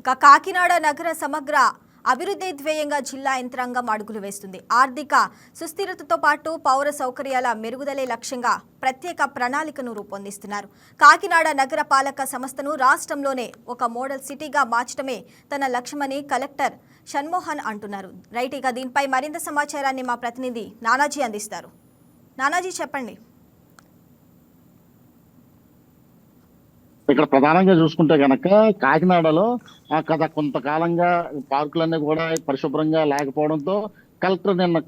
ఇక కాకినాడ నగర సమగ్ర అభివృద్ధి ధ్యేయంగా జిల్లా యంత్రాంగం అడుగులు వేస్తుంది. ఆర్థిక సుస్థిరతతో పాటు పౌర సౌకర్యాల మెరుగుదలే లక్ష్యంగా ప్రత్యేక ప్రణాళికను రూపొందిస్తున్నారు. కాకినాడ నగర పాలక సంస్థను రాష్ట్రంలోనే ఒక మోడల్ సిటీగా మార్చడమే తన లక్ష్యమని కలెక్టర్ షణ్మోహన్ అంటున్నారు. రైట్ ఇక దీనిపై మరింత సమాచారాన్ని మా ప్రతినిధి నానాజీ అందిస్తారు. నానాజీ చెప్పండి. ఇక్కడ ప్రధానంగా చూసుకుంటే గనక కాకినాడలో ఆ గత కొంతకాలంగా పార్కులన్నీ కూడా పరిశుభ్రంగా లేకపోవడంతో కలెక్టర్ నిన్న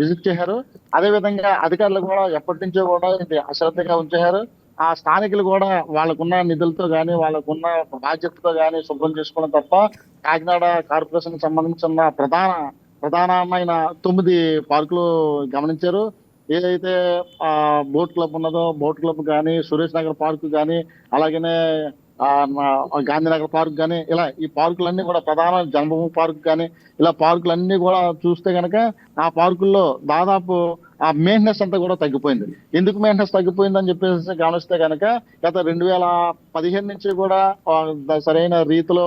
విజిట్ చేశారు. అదే విధంగా అధికారులు కూడా ఎప్పటి నుంచో కూడా ఇది అశ్రద్ధగా ఉంచారు ఆ స్థానికులు కూడా వాళ్ళకున్న నిధులతో కానీ వాళ్ళకున్న బాధ్యతతో కానీ శుభ్రం చేసుకోవడం తప్ప కాకినాడ కార్పొరేషన్ సంబంధించిన ప్రధాన ప్రధానమైన తొమ్మిది పార్కులు గమనించారు. ఏదైతే ఆ బోట్ క్లబ్ ఉన్నదో బోట్ క్లబ్ కానీ సురేష్ నగర్ పార్క్ కానీ అలాగనే ఆ, గాంధీనగర్ పార్క్ కానీ ఇలా ఈ పార్కులన్నీ కూడా ప్రధాన జన్మభూమి పార్క్ కానీ ఇలా పార్కులన్నీ కూడా చూస్తే గనక ఆ పార్కుల్లో దాదాపు ఆ మెయింటెనెన్స్ అంతా కూడా తగ్గిపోయింది. ఎందుకు మెయింటెనెన్స్ తగ్గిపోయింది అని చెప్పేసి గమనిస్తే గనక గత రెండు వేల పదిహేను నుంచి కూడా సరైన రీతిలో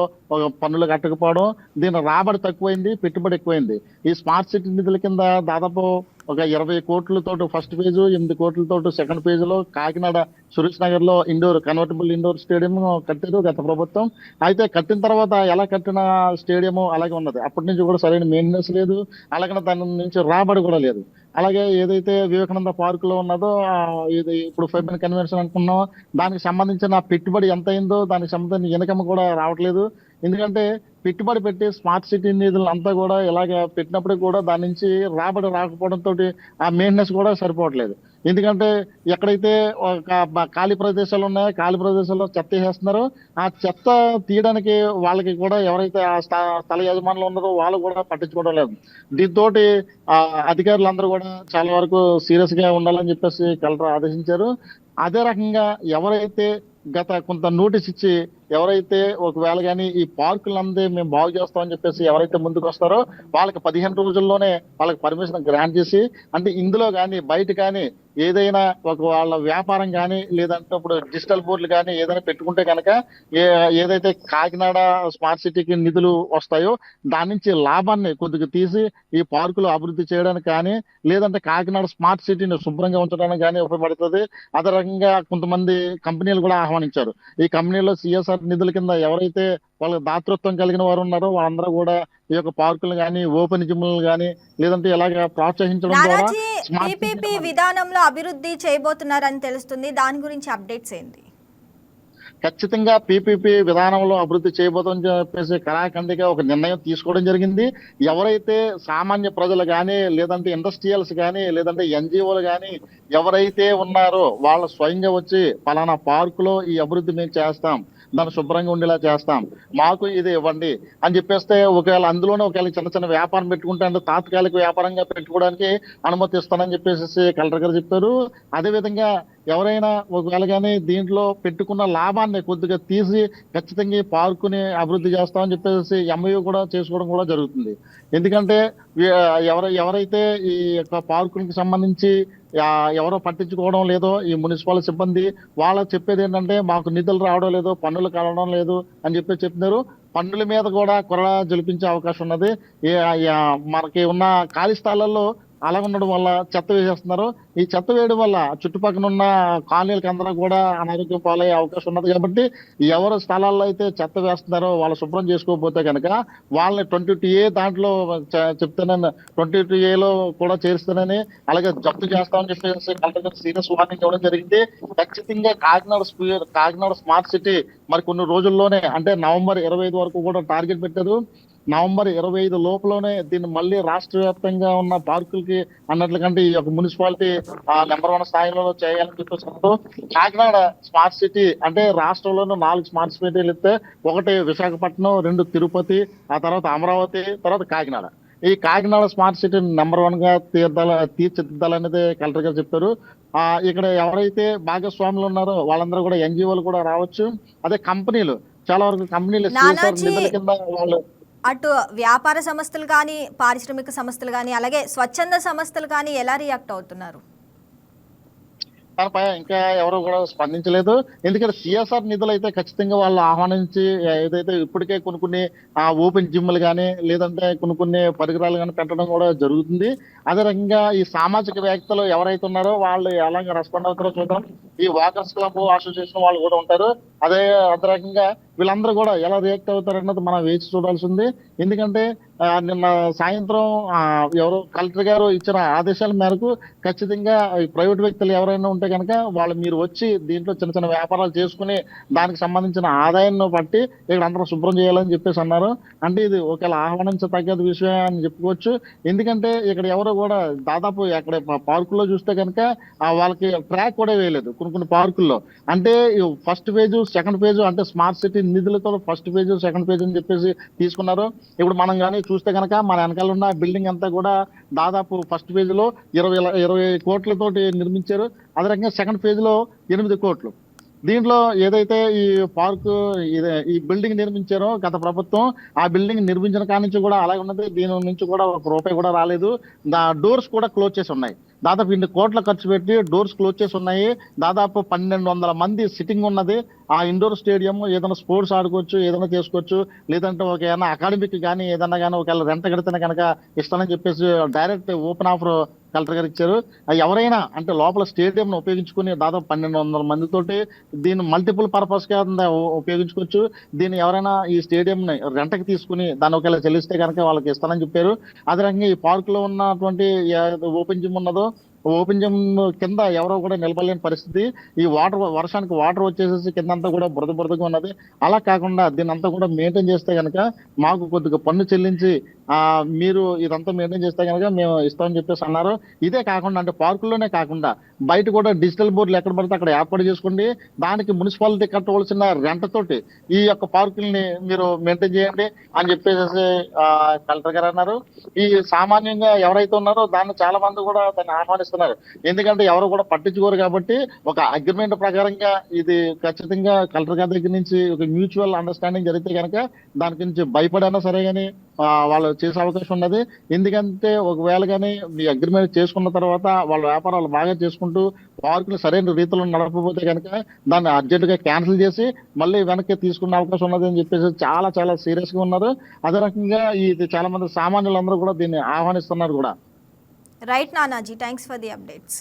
పన్నులు కట్టకపోవడం దీని రాబడి తక్కువైంది పెట్టుబడి ఎక్కువైంది. ఈ స్మార్ట్ సిటీ నిధుల కింద దాదాపు ఒక ఇరవై కోట్లతో ఫస్ట్ ఫేజ్ ఎనిమిది కోట్లతో సెకండ్ ఫేజ్లో కాకినాడ సురేష్ నగర్లో ఇండోర్ కన్వర్టబుల్ ఇండోర్ స్టేడియం కట్టారు గత ప్రభుత్వం. అయితే కట్టిన తర్వాత ఎలా కట్టిన స్టేడియం అలాగే ఉన్నది. అప్పటి నుంచి కూడా సరైన మెయింటెనెన్స్ లేదు. అలాగే దాని నుంచి రాబడి కూడా లేదు. అలాగే ఏదైతే వివేకానంద పార్క్లో ఉన్నదో ఇది ఇప్పుడు ఫైబర్ కన్వెన్షన్ అనుకున్నాం. దానికి సంబంధించిన పెట్టుబడి ఎంత అయిందో దానికి సంబంధించిన ఇన్కమ్ కూడా రావట్లేదు. ఎందుకంటే పెట్టుబడి పెట్టి స్మార్ట్ సిటీ నిధులు అంతా కూడా ఇలాగ పెట్టినప్పుడు కూడా దాని నుంచి రాబడి రాకపోవడంతో ఆ మెయింటెనెన్స్ కూడా సరిపోవట్లేదు. ఎందుకంటే ఎక్కడైతే ఒక ఖాళీ ప్రదేశాలు ఉన్నాయో ఖాళీ ప్రదేశాల్లో చెత్త వేసేస్తున్నారో ఆ చెత్త తీయడానికి వాళ్ళకి కూడా ఎవరైతే ఆ స్థల యజమానులు ఉన్నారో వాళ్ళు కూడా పట్టించుకోవడం లేదు. దీంతో ఆ అధికారులందరూ కూడా చాలా వరకు సీరియస్గా ఉండాలని చెప్పేసి కలెక్టర్ ఆదేశించారు. అదే రకంగా ఎవరైతే గత కొంత నోటీస్ ఇచ్చి ఎవరైతే ఒకవేళ కానీ ఈ పార్కులందే మేము బాగు చేస్తామని చెప్పేసి ఎవరైతే ముందుకు వస్తారో వాళ్ళకి పదిహేను రోజుల్లోనే వాళ్ళకి పర్మిషన్ గ్రాంట్ చేసి అంటే ఇందులో కానీ బయట కానీ ఏదైనా ఒక వాళ్ళ వ్యాపారం కానీ లేదంటే ఇప్పుడు డిజిటల్ బోర్డులు కానీ ఏదైనా పెట్టుకుంటే కనుక ఏ ఏదైతే కాకినాడ స్మార్ట్ సిటీకి నిధులు వస్తాయో దాని నుంచి లాభాన్ని కొద్దిగా తీసి ఈ పార్కులు అభివృద్ధి చేయడానికి కానీ లేదంటే కాకినాడ స్మార్ట్ సిటీని శుభ్రంగా ఉంచడానికి కానీ ఉపయోగపడుతుంది. అదే రకంగా కొంతమంది కంపెనీలు కూడా ఆహ్వానించారు. ఈ కంపెనీలో సిఎస్ఆర్ నిధుల కింద ఎవరైతే వాళ్ళ దాతృత్వం కలిగిన వారు ఉన్నారో వాళ్ళందరూ కూడా ఈ యొక్క పార్కులు కానీ ఓపెన్ జిమ్లు కానీ లేదంటే ఇలాగ ప్రోత్సహించడం ద్వారా పీపీపీ విధానంలో అభివృద్ధి చేయబోతున్నారని తెలుస్తుంది. దాని గురించి అప్డేట్స్ ఏంటి ఖచ్చితంగా పీపీపీ విధానంలో అభివృద్ధి చేయబోతుందని చెప్పేసి కళాఖండిగా ఒక నిర్ణయం తీసుకోవడం జరిగింది. ఎవరైతే సామాన్య ప్రజలు కానీ లేదంటే ఇండస్ట్రియల్స్ కానీ లేదంటే ఎన్జిఓలు కానీ ఎవరైతే ఉన్నారో వాళ్ళ స్వయంగా వచ్చి పలానా పార్కులో ఈ అభివృద్ధి మేము చేస్తాం దాన్ని శుభ్రంగా ఉండేలా చేస్తాం మాకు ఇది ఇవ్వండి అని చెప్పేస్తే ఒకవేళ అందులోనే ఒకవేళ చిన్న చిన్న వ్యాపారం పెట్టుకుంటే అంటే తాత్కాలిక వ్యాపారంగా పెట్టుకోవడానికి అనుమతి ఇస్తానని చెప్పేసి కలెక్టర్ గారు చెప్పారు. అదేవిధంగా ఎవరైనా ఒకవేళ కానీ దీంట్లో పెట్టుకున్న లాభాన్ని కొద్దిగా తీసి ఖచ్చితంగా పార్కుని అభివృద్ధి చేస్తామని చెప్పేసి ఎంఐ కూడా చేసుకోవడం కూడా జరుగుతుంది. ఎందుకంటే ఎవర ఎవరైతే ఈ యొక్క పార్కులకు సంబంధించి ఎవరో పట్టించుకోవడం లేదో ఈ మున్సిపల్ సిబ్బంది వాళ్ళ చెప్పేది ఏంటంటే మాకు నిధులు రావడం లేదు పన్నులు కలవడం లేదు అని చెప్పి చెప్తున్నారు. పన్నుల మీద కూడా కొర జలిపించే అవకాశం ఉన్నది. మనకి ఉన్న ఖాళీ స్థలాల్లో అలా ఉండడం వల్ల చెత్త వేసేస్తున్నారు. ఈ చెత్త వేయడం వల్ల చుట్టుపక్కల ఉన్న కాలనీలకు అందరూ కూడా అనారోగ్యం పాలయ్యే అవకాశం ఉన్నది కాబట్టి ఎవరు స్థలాల్లో అయితే చెత్త వేస్తున్నారో వాళ్ళు శుభ్రం చేసుకోకపోతే కనుక వాళ్ళని ట్వంటీ టూ ఏ దాంట్లో చెప్తానని ట్వంటీ టూ ఏలో కూడా చేరుస్తానని అలాగే జప్తు చేస్తామని చెప్పేసి కలెక్టర్ సీరియస్ వార్నింగ్ ఇవ్వడం జరిగింది. ఖచ్చితంగా కాకినాడ కాకినాడ స్మార్ట్ సిటీ మరి కొన్ని రోజుల్లోనే అంటే నవంబర్ ఇరవై ఐదు వరకు కూడా టార్గెట్ పెట్టారు. నవంబర్ ఇరవై ఐదు లోపలనే దీన్ని మళ్ళీ రాష్ట్ర వ్యాప్తంగా ఉన్న పార్కులకి అన్నట్లుకంటే ఈ యొక్క మున్సిపాలిటీ ఆ నెంబర్ వన్ స్థాయిలో చేయాలని చెప్పేసి అంటూ కాకినాడ స్మార్ట్ సిటీ అంటే రాష్ట్రంలోనే నాలుగు స్మార్ట్ సిటీలు ఇస్తే ఒకటి విశాఖపట్నం రెండు తిరుపతి ఆ తర్వాత అమరావతి తర్వాత కాకినాడ. ఈ కాకినాడ స్మార్ట్ సిటీ నెంబర్ వన్గా తీర్దాల తీర్చిదిద్దాలనేది కలెక్టర్ గారు చెప్పారు. ఆ ఇక్కడ ఎవరైతే భాగస్వాములు ఉన్నారో వాళ్ళందరూ కూడా ఎన్జిఓలు కూడా రావచ్చు. అదే కంపెనీలు చాలా వరకు కంపెనీలు కింద వాళ్ళు అటు వ్యాపార సంస్థలు కానీ పారిశ్రామిక సంస్థలు కానీ అలాగే స్వచ్ఛంద సంస్థలు కానీ ఎలా రియాక్ట్ అవుతున్నారు? దానిపై ఇంకా ఎవరు కూడా స్పందించలేదు. ఎందుకంటే సిఎస్ఆర్ నిధులు అయితే ఖచ్చితంగా వాళ్ళు ఆహ్వానించి ఏదైతే ఇప్పటికే కొన్ని కొన్ని ఆ ఓపెన్ జిమ్లు కానీ లేదంటే కొన్ని కొన్ని పరికరాలు కానీ పెట్టడం కూడా జరుగుతుంది. అదే రకంగా ఈ సామాజిక వ్యక్తులు ఎవరైతే ఉన్నారో వాళ్ళు ఎలాగ రెస్పాండ్ అవుతారో చూద్దాం. ఈ వాకర్స్ క్లబ్ అసోసియేషన్ వాళ్ళు కూడా ఉంటారు. అదే అదే రకంగా వీళ్ళందరూ కూడా ఎలా రియాక్ట్ అవుతారు అన్నది మనం వేచి చూడాల్సి ఉంది ఎందుకంటే నిన్న సాయంత్రం ఎవరో కలెక్టర్ గారు ఇచ్చిన ఆదేశాల మేరకు ఖచ్చితంగా ప్రైవేట్ వ్యక్తులు ఎవరైనా ఉంటే కనుక వాళ్ళు మీరు వచ్చి దీంట్లో చిన్న చిన్న వ్యాపారాలు చేసుకుని దానికి సంబంధించిన ఆదాయాన్ని బట్టి ఇక్కడ అందరూ శుభ్రం చేయాలని చెప్పేసి అన్నారు. అంటే ఇది ఒకవేళ ఆహ్వానించదగ్గ విషయం అని చెప్పుకోవచ్చు. ఎందుకంటే ఇక్కడ ఎవరు కూడా దాదాపు అక్కడ పార్కుల్లో చూస్తే కనుక వాళ్ళకి ట్రాక్ కూడా వేయలేదు. కొన్ని కొన్ని పార్కుల్లో. అంటే ఫస్ట్ పేజ్ సెకండ్ పేజ్ అంటే స్మార్ట్ సిటీ నిధులతో ఫస్ట్ పేజ్ సెకండ్ పేజ్ అని చెప్పేసి తీసుకున్నారు. ఇప్పుడు మనం కానీ చూస్తే కనుక మన వెనకాల ఉన్న బిల్డింగ్ అంతా కూడా దాదాపు ఫస్ట్ పేజ్లో ఇరవై ఇరవై కోట్లతోటి నిర్మించారు. అదే రకంగా సెకండ్ పేజ్లో ఎనిమిది కోట్లు. దీంట్లో ఏదైతే ఈ పార్క్ ఇదే- ఈ బిల్డింగ్ నిర్మించారో గత ప్రభుత్వం ఆ బిల్డింగ్ నిర్మించిన కాడి నుంచి కూడా అలాగే ఉన్నది. దీని నుంచి కూడా ఒక రూపాయి కూడా రాలేదు. దా డోర్స్ కూడా క్లోజ్ చేసి ఉన్నాయి. దాదాపు ఇన్ని కోట్ల ఖర్చు పెట్టి డోర్స్ క్లోజ్ చేసి ఉన్నాయి. దాదాపు పన్నెండు వందల మంది సిట్టింగ్ ఉన్నది. ఆ ఇండోర్ స్టేడియం ఏదైనా స్పోర్ట్స్ ఆడుకోవచ్చు ఏదైనా చేసుకోవచ్చు. లేదంటే ఒక ఏదైనా అకాడమిక్ కానీ ఏదైనా కానీ ఒకవేళ రెంట కడితేనే కనుక ఇస్తానని చెప్పేసి డైరెక్ట్ ఓపెన్ ఆఫర్ కలెక్టర్ గారు ఇచ్చారు. ఎవరైనా అంటే లోపల స్టేడియం ఉపయోగించుకుని దాదాపు పన్నెండు వందల మందితోటి దీన్ని మల్టిపుల్ పర్పస్గా ఉపయోగించుకోవచ్చు. దీన్ని ఎవరైనా ఈ స్టేడియం ని రెంటకి తీసుకుని దాన్ని ఒకవేళ చెల్లిస్తే కనుక వాళ్ళకి ఇస్తానని చెప్పారు. అదే రకంగా ఈ పార్క్లో ఉన్నటువంటి ఓపెన్ జిమ్ ఉన్నదో ఓపెన్ జిమ్ కింద ఎవరో కూడా నిలబడలేని పరిస్థితి. ఈ వాటర్ వర్షానికి వాటర్ వచ్చేసేసి కింద అంతా కూడా బురద బురదగా ఉన్నది. అలా కాకుండా దీని అంతా కూడా మెయింటైన్ చేస్తే కనుక మాకు కొద్దిగా పన్ను చెల్లించి మీరు ఇదంతా మెయింటైన్ చేస్తే కనుక మేము ఇస్తామని చెప్పేసి అన్నారు. ఇదే కాకుండా అంటే పార్కుల్లోనే కాకుండా బయట కూడా డిజిటల్ బోర్డులు ఎక్కడ పడితే అక్కడ ఏర్పాటు చేసుకోండి. దానికి మున్సిపాలిటీ కట్టవలసిన రెంట్ తోటి ఈ యొక్క పార్కుల్ని మీరు మెయింటైన్ చేయండి అని చెప్పేసి కలెక్టర్ గారు అన్నారు. ఈ సామాన్యంగా ఎవరైతే ఉన్నారో దాన్ని చాలా మంది కూడా దాన్ని ఆహ్వానిస్తున్నారు. ఎందుకంటే ఎవరు కూడా పట్టించుకోరు కాబట్టి ఒక అగ్రిమెంట్ ప్రకారంగా ఇది ఖచ్చితంగా కలెక్టర్ గారి దగ్గర నుంచి ఒక మ్యూచువల్ అండర్స్టాండింగ్ జరిగితే కనుక దాని గురించి భయపడైనా సరే కానీ వాళ్ళు చేసే అవకాశం ఉన్నది. ఎందుకంటే ఒకవేళ కానీ మీ అగ్రిమెంట్ చేసుకున్న తర్వాత వాళ్ళ వ్యాపారాలు బాగా చేసుకుంటూ పార్కులు సరైన రీతిలో నడపకపోతే కనుక దాన్ని అర్జెంటుగా క్యాన్సిల్ చేసి మళ్ళీ వెనక్కి తీసుకునే అవకాశం ఉన్నది అని చెప్పేసి చాలా చాలా సీరియస్గా ఉన్నారు. అదే రకంగా ఇది చాలా మంది సామాన్యులందరూ కూడా దీన్ని ఆహ్వానిస్తున్నారు కూడా. Right Nanaji thanks for the updates